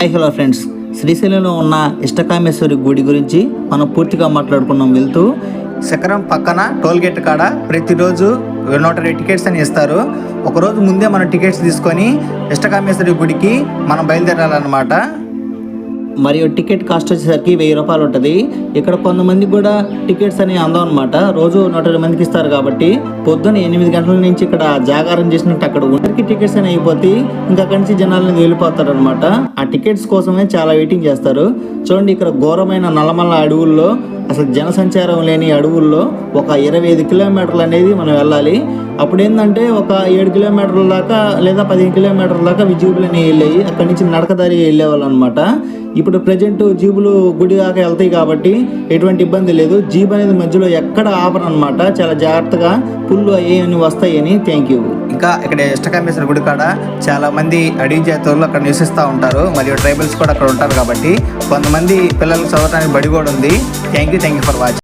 Hi hello friends శ్రీశైలంలో ఉన్న ఇష్టకామేశ్వరి గుడి గురించి మనం పూర్తిగా మాట్లాడుకున్నాం వెళ్తూ. శిఖరం పక్కన టోల్ గేట్ కాడ ప్రతిరోజు నూట టికెట్స్ అని ఇస్తారు. ఒకరోజు ముందే మనం టికెట్స్ తీసుకొని ఇష్టకామేశ్వరి గుడికి మనం బయలుదేరాలన్నమాట. మరియు టికెట్ కాస్ట్ వచ్చేసరికి వెయ్యి రూపాయలు ఉంటుంది. ఇక్కడ కొంతమందికి కూడా టికెట్స్ అని అందం అనమాట రోజు నూట ఇరవై మందికి ఇస్తారు కాబట్టి పొద్దున్న ఎనిమిది గంటల నుంచి ఇక్కడ జాగారం చేసినట్టు అక్కడ ఉండరికి టికెట్స్ అని అయిపోతే ఇంకా అక్కడి నుంచి జనాలు వెళ్ళిపోతారు అనమాట ఆ టికెట్స్ కోసమే చాలా వెయిటింగ్ చేస్తారు. చూడండి ఇక్కడ ఘోరమైన నల్లమల్ల అడవుల్లో అసలు జనసంచారం లేని అడవుల్లో ఒక ఇరవై ఐదు కిలోమీటర్లు అనేది మనం వెళ్ళాలి. అప్పుడు ఏంటంటే ఒక ఏడు కిలోమీటర్ల దాకా లేదా పదిహేను కిలోమీటర్ల దాకా జీబులని అనేవి వెళ్ళాయి. అక్కడి నుంచి నడకదారి వెళ్ళేవాళ్ళు అనమాట ఇప్పుడు ప్రజెంట్ జీబులు గుడి దాకా వెళ్తాయి కాబట్టి ఎటువంటి ఇబ్బంది లేదు. జీబ్ అనేది మధ్యలో ఎక్కడ ఆపరు అనమాట చాలా జాగ్రత్తగా పుల్లు అయ్యాయని వస్తాయని థ్యాంక్ యూ. ఇంకా ఇక్కడ ఇష్టకామేశ్వర గుడి కాడ చాలా మంది అడవి జాతులు అక్కడ నివసిస్తూ ఉంటారు. మరియు ట్రైబల్స్ కూడా అక్కడ ఉంటారు కాబట్టి కొంతమంది పిల్లలకు చదవడానికి బడి కూడా ఉంది. Thank you thank you for watching.